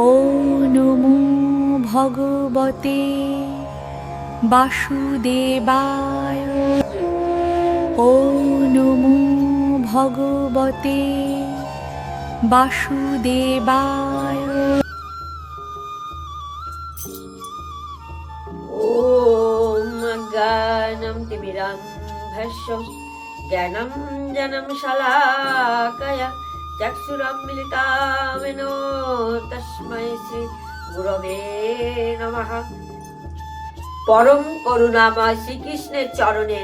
ও নমো ভগবতে বাসুদেবায়। ও নমো ভগবতে বাসুদেবায়। জ্ঞানম জনম শলাকয়া চক্ষুরম মিলিতামিনো শ্রী গুরবে নমঃ। পরম করুণাময় শ্রীকৃষ্ণের চরণে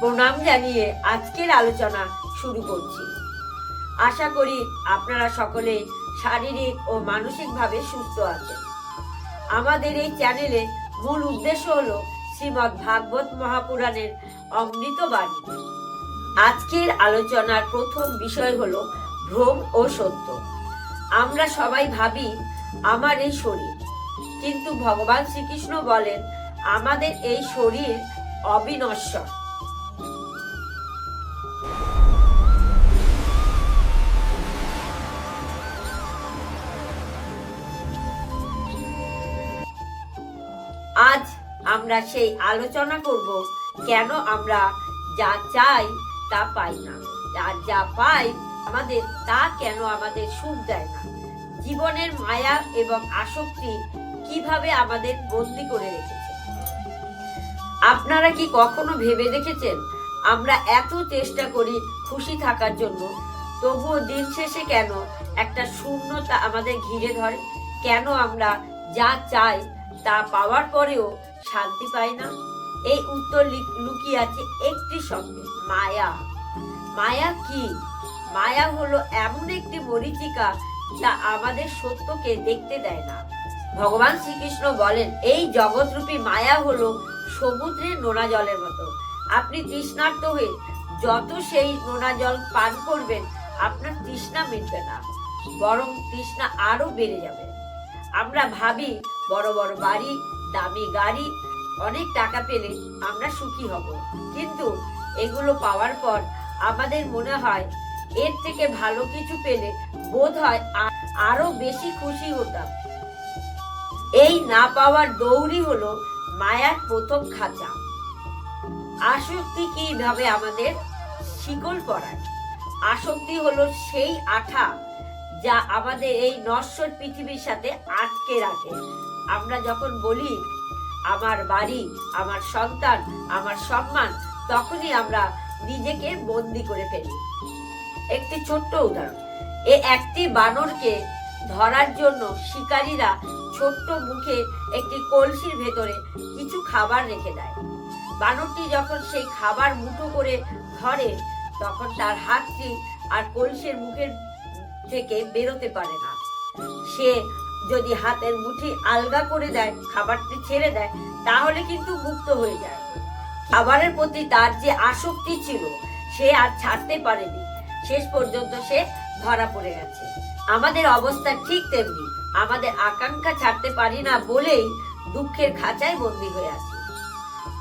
প্রণাম জানিয়ে আজকের আলোচনা শুরু করছি। আশা করি আপনারা সকলে শারীরিক ও মানসিকভাবে সুস্থ আছেন। আমাদের এই চ্যানেলে মূল উদ্দেশ্য হল শ্রীমৎ ভাগবত মহাপুরাণের অমৃত বাণী। আজকের আলোচনার প্রথম বিষয় হলো ভ্রম ও সত্য। আমরা সবাই ভাবি আমার এই শরীর। কিন্তু ভগবান শ্রীকৃষ্ণ বলেন, আমাদের এই শরীর অবিনশ্বর। আজ আমরা সেই আলোচনা করব, কেন আমরা যা চাই তা পাই না। আর যা পাই আমাদের, তা কেন আমাদের সুখ দেয় না? জীবনের মায়া এবং আসক্তি কীভাবে আমাদের বন্দি করে রেখেছে? আপনারা কি কখনো ভেবে দেখেছেন আমরা এত চেষ্টা করি খুশি থাকার জন্য? তবুও দিন শেষে কেন একটা শূন্যতা আমাদের ঘিরে ধরে? কেন আমরা যা চাই তা পাওয়ার পরেও শান্তি পাই না? এই উত্তর লুকিয়ে আছে একটি শব্দে মায়া। মায়া কি? মায়া হলো এমন একটি মরিচিকা যা আমাদের সত্যকে দেখতে দেয় না। ভগবান শ্রীকৃষ্ণ বলেন, এই জগৎরূপী মায়া হলো সমুদ্রের নোনা জলের মতো। আপনি তৃষ্ণার্ত হয়ে যত সেই নোনা জল পান করবেন, আপনার তৃষ্ণা মিটবে না, বরং তৃষ্ণা আরও বেড়ে যাবে। আমরা ভাবি, বড় বড় বাড়ি, দামি গাড়ি, অনেক টাকা পেলে আমরা সুখী হব। কিন্তু এগুলো পাওয়ার পর আমাদের মনে হয়, এর থেকে ভালো কিছু পেলে বোধ হয় আরও বেশি খুশি হতাম। এই না পাওয়ার দৌড়ই হলো মায়ার প্রথম খাঁচা। আসক্তি কীভাবে আমাদের শিকল পরায়? আসক্তি হলো সেই আঠা যা আমাদের এই নশ্বর পৃথিবীর সাথে আটকে রাখে। আমরা যখন বলি, আমার বাড়ি, আমার সন্তান, আমার সম্মান, তখনই আমরা নিজেকে বন্দি করে ফেলি। একটি ছোট্ট উদাহরণ। এ একটি বানরকে ধরার জন্য শিকারীরা ছোট্ট মুখে একটি কলসির ভেতরে কিছু খাবার রেখে দেয়। বানরটি যখন সেই খাবার মুঠো করে ধরে, তখন তার হাতটি আর কলসির মুখের থেকে বেরোতে পারে না। সে যদি হাতের মুঠি আলগা করে দেয়, খাবারটি ছেড়ে দেয়, তাহলে কিন্তু মুক্ত হয়ে যায়। খাবারের প্রতি তার যে আসক্তি ছিল, সে আর ছাড়তে পারেনি। শেষ পর্যন্ত সে ধরা পড়ে গেছে। আমাদের অবস্থা ঠিক তেমনি। আমাদের আকাঙ্ক্ষা ছাড়তে পারি না বলেই দুঃখের খাঁচায় বন্দী হয়ে আছি।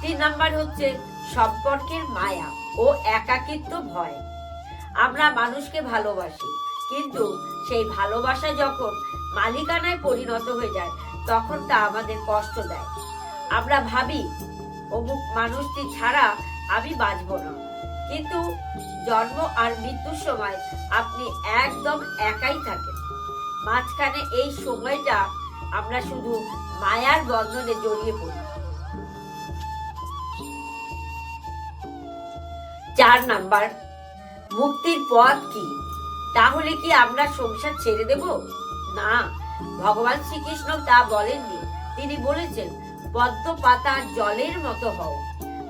তিন নাম্বার হচ্ছে সম্পর্কের মায়া ও একাকিত্ব ভয়। আমরা মানুষকে ভালোবাসি, কিন্তু সেই ভালোবাসা যখন মালিকানায় পরিণত হয়ে যায়, তখন তা আমাদের কষ্ট দেয়। আমরা ভাবি, অমুক মানুষটি ছাড়া আমি বাঁচব না। কিন্তু জন্ম আর মৃত্যুর সময় আপনি একদম একাই থাকেন। মাঝখানে এই সময়টা আমরা শুধু মায়ার বন্ধনে জড়িয়ে পড়ি। চার নাম্বার, মুক্তির পথ কি? তাহলে কি আমরা সংসার ছেড়ে দেব? না, ভগবান শ্রীকৃষ্ণ তা বলেননি। তিনি বলেছেন পদ্ম পাতা জলের মতো হও।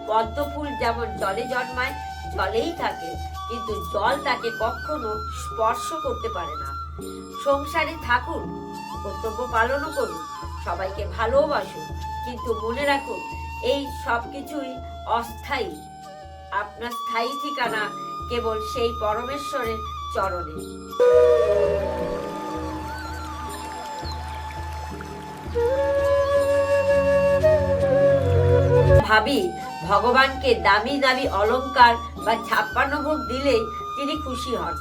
পদ্ম ফুল যেমন জলে জন্মায় জলেই থাকে, কিন্তু জল তাকে কখনো স্পর্শ করতে পারে না। সংসারে থাকুন, কর্তব্য পালনও করুন, সবাইকে ভালোবাসুন, কিন্তু মনে রাখুন, এই সব কিছুই অস্থায়ী। আপনার স্থায়ী ঠিকানা কেবল সেই পরমেশ্বরের চরণে। ভাবি, ভগবানকে দামি দামি অলংকার বা ছাপ্পান্ন ভোগ দিলেই তিনি খুশি হন।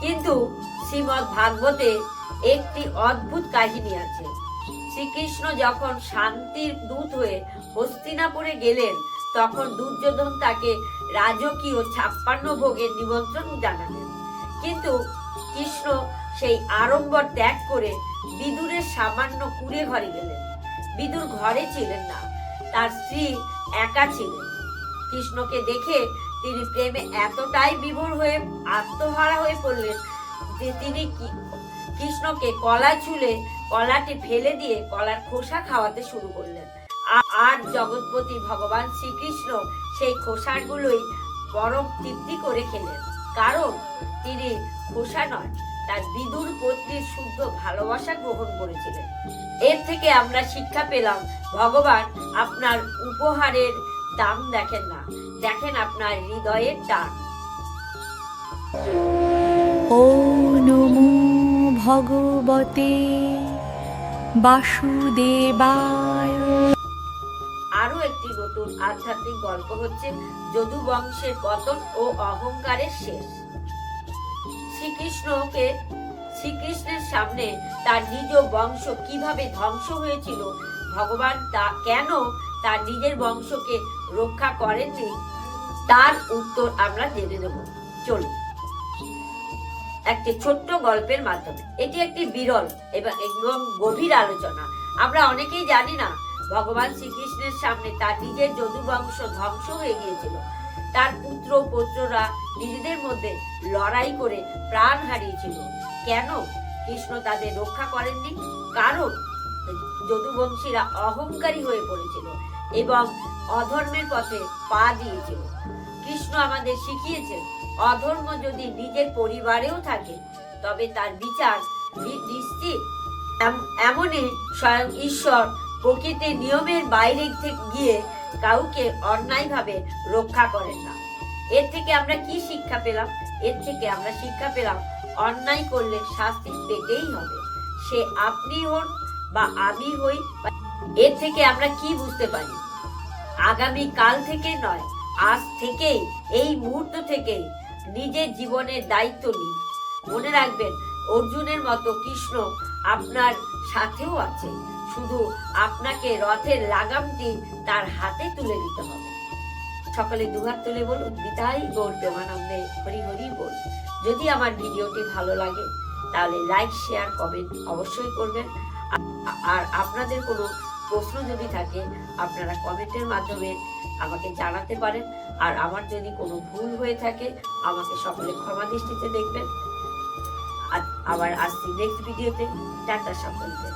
কিন্তু শ্রীমৎ ভাগবতে একটি অদ্ভুত কাহিনী আছে। শ্রীকৃষ্ণ যখন শান্তির দূত হয়ে হস্তিনাপুরে গেলেন, তখন দুর্যোধন তাকে রাজকীয় ছাপ্পান্ন ভোগের নিমন্ত্রণ জানালেন। কিন্তু কৃষ্ণ সেই আড়ম্বর ত্যাগ করে বিদুরের সামান্য কুড়ে ঘরে গেলেন। বিদুর ঘরে ছিলেন না, তার স্ত্রী একা ছিলেন। কৃষ্ণকে দেখে তিনি প্রেমে এতটাই বিভোর হয়ে আত্মহারা হয়ে পড়লেন যে তিনি কৃষ্ণকে কলা ছুলে কলাটি ফেলে দিয়ে কলার খোসা খাওয়াতে শুরু করলেন। আর জগৎপতি ভগবান শ্রীকৃষ্ণ সেই খোসাগুলোই পরম তৃপ্তি করে খেলেন। কারণ তিনি খোসা নয়, তার বিদুর পত্নীর শুদ্ধ ভালোবাসা গ্রহণ করেছিলেন। এর থেকে আমরা শিক্ষা পেলাম, ভগবান আপনার উপহারের দাম দেখেন না। দেখেন আপনার হৃদয়ের টান। ও নমো ভগবতে বাসুদেবায়। আরও একটি নতুন আধ্যাত্মিক গল্প হচ্ছে যদু বংশের পতন ও অহংকারের শেষ। শ্রীকৃষ্ণকে শ্রীকৃষ্ণের সামনে তার নিজ বংশ কীভাবে ধ্বংস হয়েছিল ভগবান তা কেন তার নিজের বংশকে রক্ষা করেননি? তার উত্তর আমরা জেনে নেব। চলুন। একটি ছোট্ট গল্পের মাধ্যমে। এটি একটি বিরল এবং এবং গভীর আলোচনা। আমরা অনেকেই জানি না, ভগবান শ্রীকৃষ্ণের সামনে তার নিজের যদু বংশ ধ্বংস হয়ে গিয়েছিল। তার পুত্র পৌত্ররা নিজেদের মধ্যে লড়াই করে প্রাণ হারিয়েছিল। কেন কৃষ্ণ তাদের রক্ষা করেননি? কারণ যদুবংশীরা অহংকারী হয়ে পড়েছিল এবং অধর্মের পথে পা দিয়েছিল। কৃষ্ণ আমাদের শিখিয়েছেন, অধর্ম যদি নিজের পরিবারেও থাকে, তবে তার বিচার নিশ্চিত। এমনই স্বয়ং ঈশ্বর প্রকৃতির নিয়মের বাইরে থেকে গিয়ে কাউকে অন্যায়ভাবে রক্ষা করেন না। এর থেকে আমরা কি শিক্ষা পেলাম? এর থেকে আমরা শিক্ষা পেলাম, অন্যায় করলে শাস্তি পেতেই হবে। সে আপনি হন বা আমি হই এর থেকে আমরা কি বুঝতে পারি? আগামী কাল থেকে নয়, আজ থেকেই, এই মুহূর্ত থেকেই নিজের জীবনের দায়িত্ব নিন। মনে রাখবেন, অর্জুনের মতো কৃষ্ণ আপনার সাথেও আছে। শুধু আপনাকে রথের লাগামটি তার হাতে তুলে দিতে হবে। সকালে দুহাত তুলে বলুন, বিদায় গৌর প্রেমানন্দে, হরি হরি বল। যদি আমার ভিডিওটি ভালো লাগে, তাহলে লাইক শেয়ার কমেন্ট অবশ্যই করবেন। আর আপনাদের কোনো প্রশ্ন যদি থাকে, আপনারা কমেন্টের মাধ্যমে আমাকে জানাতে পারেন। আর আমার যদি কোনো ভুল হয়ে থাকে, আমাকে সকলে ক্ষমা দৃষ্টিতে দেখবেন। আবার আসছি নেক্সট ভিডিওতে টাটা সকলকে।